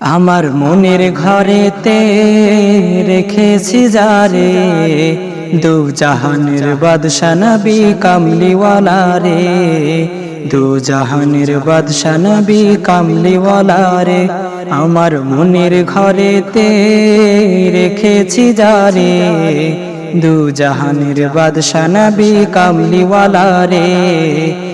আমার মনের ঘরেতে রেখেছি যারে দু জাহানের বাদশানবি কামলিওয়ালা রে। দু জাহানের বাদশানবি কামলিওয়ালা রে। আমার মনের ঘরেতে রেখেছি যারে দু জাহানের বাদশানবি কামলিওয়ালা রে।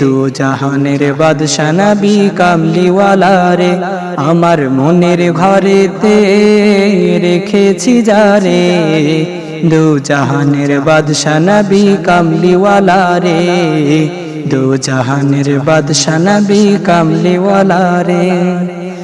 দু জাহানের বাদশানাবি নবী কামলিওয়ালা রে, আমার মনের ঘরেতে রেখেছি যারে দু জাহানের বাদশানাবি নবী কামলিওয়ালা রে, দু জাহানের বাদশানাবি নবী কামলিওয়ালা রে।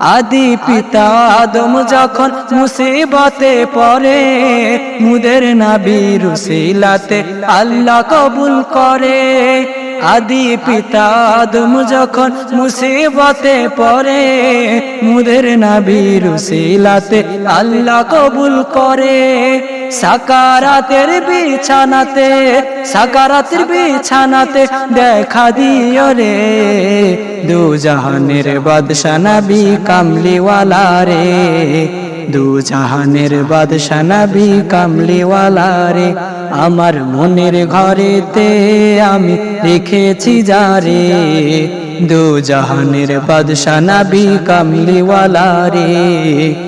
আদি পিতা আদম যখন মুসিবতে পড়ে, মুদের নাবি রুসিলাতে আল্লাহ কবুল করে। আদি পিতা আদম যখন মুসিবতে পড়ে, মুদের নাবি রুসিলাতে আল্লাহ কবুল করে। সাকারাতের বিছানাতে সাকারাতের বিছানাতে দেখা দিও রে। দু জাহানের বাদশা নবী কামলিওয়ালা রে। দু জাহানের বাদশা নবী কামলিওয়ালা রে। আমার মনের ঘরেতে আমি রেখেছি যারে দু জাহানের বাদশা নবী কামলিওয়ালা রে।